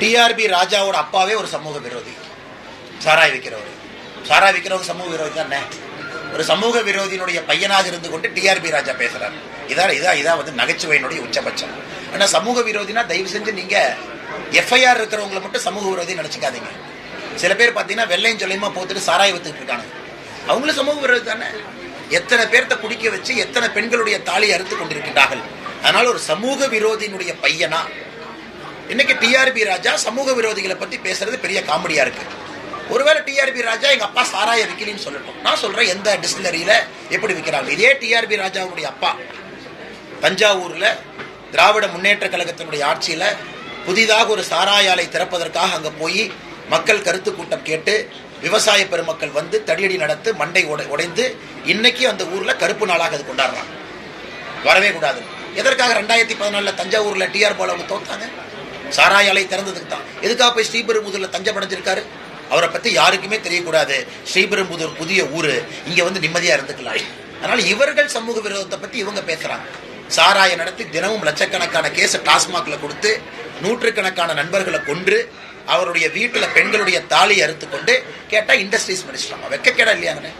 TRP ராஜாவோட அப்பாவே ஒரு சமூக விரோதி. சாராய் விற்கிறவர் சாராய் விற்கிறவங்க சமூக விரோதி தானே? ஒரு சமூக விரோதியினுடைய பையனாக இருந்து கொண்டு டிஆர்பி ராஜா பேசுறாரு. இதான் இதான் இதான் வந்து நகைச்சுவையினுடைய உச்சபட்சம். ஆனா சமூக விரோதினா தயவு செஞ்சு நீங்க எஃப்ஐஆர் இருக்கிறவங்களை மட்டும் சமூக விரோதி நினைச்சிக்காதீங்க. சில பேர் பார்த்தீங்கன்னா வெள்ளையும் சொல்லியுமா போத்துட்டு சாராய் வித்துட்டு இருக்காங்க. அவங்களும் சமூக விரோதி தானே? எத்தனை பேர்த்த குடிக்க வச்சு எத்தனை பெண்களுடைய தாலி அறுத்து கொண்டிருக்கிறார்கள் அதனால ஒரு சமூக விரோதியினுடைய பையனா இன்னைக்கு டிஆர்பி ராஜா சமூக விரோதிகளை பத்தி பேசுறது பெரிய காமெடியா இருக்கு. ஒருவேளை டிஆர்பி ராஜா எங்க அப்பா சாராய விக்கலின்னு சொல்லட்டும். நான் சொல்றேன் எந்த டிஸ்டிலரியில எப்படி விற்கிறாங்க இதே டிஆர்பி ராஜாவுடைய அப்பா தஞ்சாவூர்ல திராவிட முன்னேற்ற கழகத்தினுடைய ஆட்சியில புதிதாக ஒரு சாராய ஆலை திறப்பதற்காக அங்க போய் மக்கள் கருத்து கூட்டம் கேட்டு விவசாய பெருமக்கள் வந்து தடியடி நடத்து மண்டை உடை உடைந்து இன்னைக்கு அந்த ஊர்ல கருப்பு நாளாக அது கொண்டாடுறாங்க. வரவே கூடாது. எதற்காக ரெண்டாயிரத்தி பதினாலுல தஞ்சாவூர்ல டிஆர் பால் அவங்க தோத்தாங்க? சாராய அலை திறந்ததுக்கு தான். எதுக்காக போய் ஸ்ரீபெரும்புதூரில் தஞ்சம் அடைஞ்சிருக்காரு அவரை பற்றி யாருக்குமே தெரியக்கூடாது. ஸ்ரீபெரும்புதூர் புதிய ஊர். இங்கே வந்து நிம்மதியாக இருந்துக்கலாம். அதனால் இவர்கள் சமூக விரோதத்தை பற்றி இவங்க பேசுகிறாங்க சாராய நடத்தி தினமும் லட்சக்கணக்கான கேஸை டாஸ்மாக்ல கொடுத்து நூற்றுக்கணக்கான நண்பர்களை கொன்று அவருடைய வீட்டில் பெண்களுடைய தாலி அறுத்து கொண்டு கேட்டால் இண்டஸ்ட்ரீஸ் மினிஸ்டர் வெக்கக்கேடா இல்லையாங்கண்ணே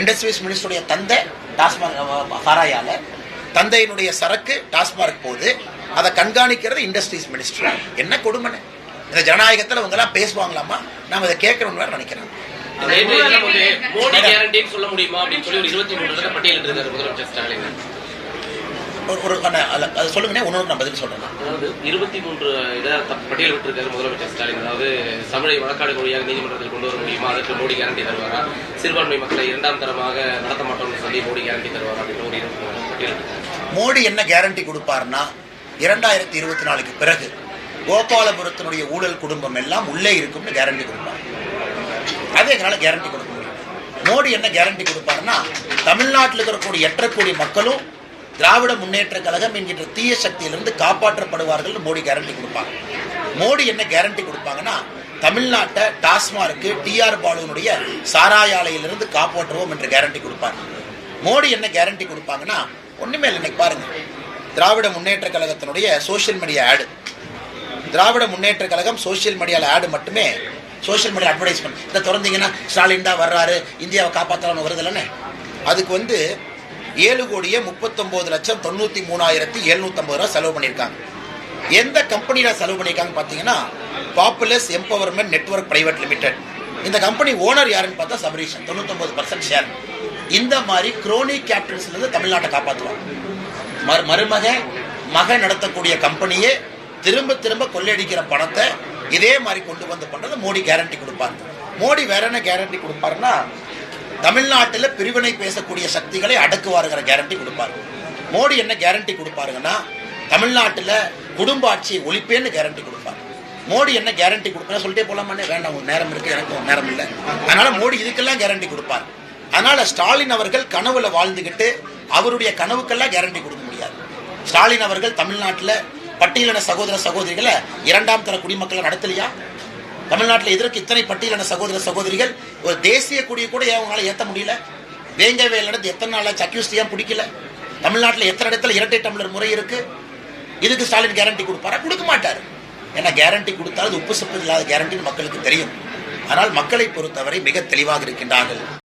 இண்டஸ்ட்ரீஸ் மினிஸ்டருடைய தந்தை டாஸ்மாக் சாராயால தந்தையினுடைய சரக்கு டாஸ்மார்க் போகுது. அதை கண்காணிக்கிறது இண்டஸ்ட்ரீஸ் மினிஸ்டர் என்ன கொடுமைன்னு? இந்த ஜனநாயகத்தில் அவங்க எல்லாம் பேசுவாங்களாமா நாம இதை கேட்கணும்னு வேற நினைக்கிறேன். அதே மாதிரி நமக்கு மோடி கேரண்டின்னு சொல்ல முடியுமா அப்படின்னு சொல்லி ஒரு அதை சொல்லுங்கண்ணே ஒன்னொரு நான் பதில் சொல்றேன். அதாவது இருபத்தி மூன்று இதை த- பட்டியல் விட்டிருக்காரு முதலமைச்சர் ஸ்டாலின். அதாவது தமிழை வழக்காடு மொழியாக நீதிமன்றத்தில் கொண்டு வர முடியுமா? அதற்கு மோடி கேரண்டி தருவாரா? சிறுபான்மை மக்களை இரண்டாம் தரமாக நடத்த மாட்டோம்னு சொல்லி மோடி கேரண்டி தருவாரா? அப்படின்னு ஒரு பட்டியல். மோடி என்ன கேரண்டி கொடுப்பாருன்னா இரண்டாயிரத்தி இருபத்தி நாலுக்கு பிறகு கோபாலபுரத்தினுடைய ஊழல் குடும்பம் எல்லாம் உள்ளே இருக்கும்னு கேரண்டி கொடுப்பார் அது எங்களால கேரண்டி கொடுக்க முடியும். மோடி என்ன கேரண்டி கொடுப்பாருன்னா தமிழ்நாட்டில் இருக்கக்கூடிய எட்டரை கோடி மக்களும் திராவிட முன்னேற்ற கழகம் என்கின்ற தீய சக்தியிலிருந்து காப்பாற்றப்படுவார்கள் மோடி கேரண்டி கொடுப்பாங்க. மோடி என்ன கேரண்டி கொடுப்பாங்கன்னா தமிழ்நாட்டை டாஸ்மார்க்கு டிஆர் பாலுனுடைய சாராய ஆலையிலிருந்து காப்பாற்றுவோம் என்று கேரண்டி கொடுப்பாங்க மோடி என்ன கேரண்டி கொடுப்பாங்கன்னா ஒண்ணுமே இல்லை இன்னைக்கு பாருங்க. திராவிட முன்னேற்ற கழகத்தினுடைய சோஷியல் மீடியா ஆடு திராவிட முன்னேற்ற கழகம் சோஷியல் மீடியாவில் ஆடு மட்டுமே சோஷியல் மீடியா அட்வர்டைஸ்மெண்ட் இதை திறந்தீங்கன்னா ஸ்டாலின் தான் வர்றாரு இந்தியாவை காப்பாற்றலாம்னு வருது இல்லைன்னு அதுக்கு வந்து ஏழு கோடியே முப்பத்தொம்போது லட்சம் தொண்ணூற்றி மூணாயிரத்தி எழுநூத்தம்பது ரூபா செலவு பண்ணியிருக்காங்க. எந்த கம்பெனியில் செலவு பண்ணியிருக்காங்க பார்த்தீங்கன்னா Populus Empowerment Network Private Limited இந்த கம்பெனி ஓனர் யாருன்னு பார்த்தா சபரீஷன் தொண்ணூத்தொம்பது பர்சன்ட் ஷேர் இந்த மாதிரி குரோனி கேபிட்டல்ஸ்ல தமிழ்நாட்டை காப்பாற்றுவாங்க மருமக மக நடத்தக்கூடிய கம்பெனியே திரும்ப திரும்ப கொள்ளையடிக்கிற பணத்தை இதே மாதிரி கொண்டு வந்து பண்றது மோடி கேரண்டி கொடுப்பார். மோடி வேற என்ன கேரண்டி கொடுப்பாருன்னா தமிழ்நாட்டில் பிரிவினை பேசக்கூடிய சக்திகளை அடக்குவாருங்கிற கேரண்டி கொடுப்பாரு. மோடி என்ன கேரண்டி கொடுப்பாருங்கன்னா தமிழ்நாட்டில் குடும்ப ஆட்சியை ஒழிப்பேன்னு கேரண்டி கொடுப்பார். மோடி என்ன கேரண்டி கொடுப்பேன் சொல்லிட்டே போலாமான்னு வேண்டாம் ஒரு நேரம் இருக்கு எனக்கு ஒரு நேரம் இல்லை. அதனால மோடி இதுக்கெல்லாம் கேரண்டி கொடுப்பார். அதனால ஸ்டாலின் அவர்கள் கனவுல வாழ்ந்துகிட்டு அவருடைய கனவுக்கெல்லாம் கேரண்டி கொடுப்பார். ஸ்டாலின் அவர்கள் தமிழ்நாட்டில் பட்டியலின சகோதர சகோதரிகளை இரண்டாம் தர குடிமக்களை நடத்தலையா? தமிழ்நாட்டில் எதற்கு இத்தனை பட்டியலின சகோதர சகோதரிகள் ஒரு தேசிய கொடியை கூட அவங்களால ஏற்ற முடியல? வேங்க வேலை நடந்து எத்தனை நாளாச்சு அக்யூஸ்ட் ஏன் பிடிக்கல? தமிழ்நாட்டில் எத்தனை இடத்துல இரட்டை டம்ளர் முறை இருக்கு? இதுக்கு ஸ்டாலின் கேரண்டி கொடுப்பாரா? கொடுக்க மாட்டார். ஏன்னா கேரண்டி கொடுத்தால் உப்பு சப்பு இல்லாத கேரண்டின்னு மக்களுக்கு தெரியும். ஆனால் மக்களை பொறுத்தவரை மிக தெளிவாக இருக்கின்றார்கள்.